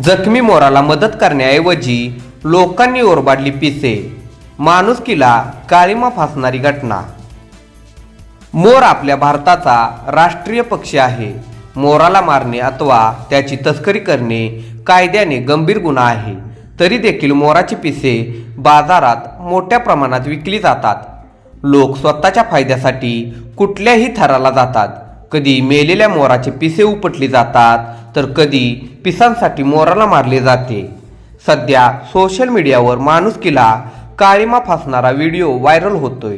जखमी मोराला मदत करण्याऐवजी लोकांनी ओरबाडली पिसे. माणुसकीला काळीमा फासणारी घटना. मोर आपल्या भारताचा राष्ट्रीय पक्षी आहे. मोराला मारणे अथवा त्याची तस्करी करणे कायद्याने गंभीर गुन्हा आहे. तरी देखील मोराची पिसे बाजारात मोठ्या प्रमाणात विकली जातात. लोक स्वतःच्या फायद्यासाठी कुठल्याही थराला जातात. कधी मेलेल्या मोराचे पिसे उपटले जातात तर कधी पिसांसाठी मोराला मारले जाते. सध्या सोशल मीडियावर माणुसकीला काळीमा फासणारा व्हिडिओ व्हायरल होतोय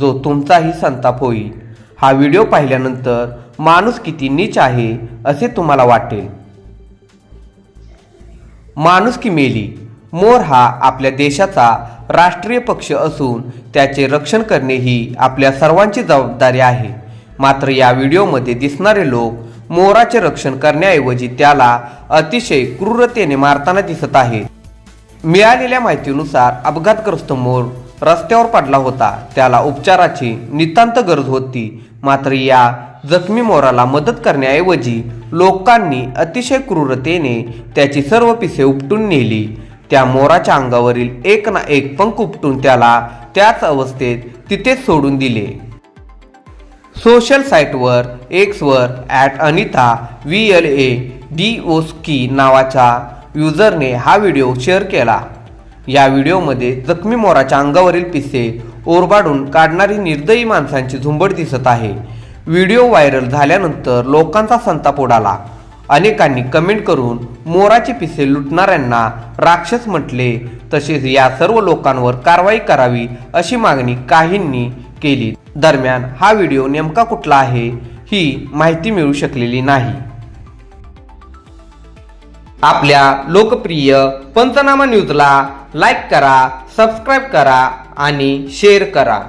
जो तुमचाही संताप होईल. हा व्हिडिओ पाहिल्यानंतर माणूस किती नीच आहे असे तुम्हाला वाटेल. माणुसकी मेली. मोर हा आपल्या देशाचा राष्ट्रीय पक्ष असून त्याचे रक्षण करणे ही आपल्या सर्वांची जबाबदारी आहे. मात्र या व्हिडिओमध्ये दिसणारे लोक मोराचे रक्षण करण्याऐवजी त्याला अतिशय क्रूरतेने मारताना दिसत आहे. मिळालेल्या माहितीनुसार अपघातग्रस्त मोर रस्त्यावर पडला होता. त्याला उपचाराची नितांत गरज होती. मात्र या जखमी मोराला मदत करण्याऐवजी लोकांनी अतिशय क्रूरतेने त्याची सर्व पिसे उपटून नेली. त्या मोराच्या अंगावरील एक ना एक पंख उपटून त्याला त्याच अवस्थेत तिथेच सोडून दिले. सोशल साईटवर Xavier at Anita V L A D Oski नावाच्या युजरने हा व्हिडिओ शेअर केला. या व्हिडिओमध्ये जखमी मोराच्या अंगावरील पिसे ओरबाडून काढणारी निर्दयी माणसांची झुंबड दिसत आहे. व्हिडिओ व्हायरल झाल्यानंतर लोकांचा संताप उडाला. अनेकांनी कमेंट करून मोराचे पिसे लुटणाऱ्यांना राक्षस म्हटले. तसेच या सर्व लोकांवर कारवाई करावी अशी मागणी काहींनी केली. दरम्यान हा व्हिडिओ नेमका कुठला आहे ही माहिती मिळू शकलेली नाही. आपल्या लोकप्रिय पंचनामा न्यूजला लाईक करा सबस्क्राईब करा आणि शेअर करा.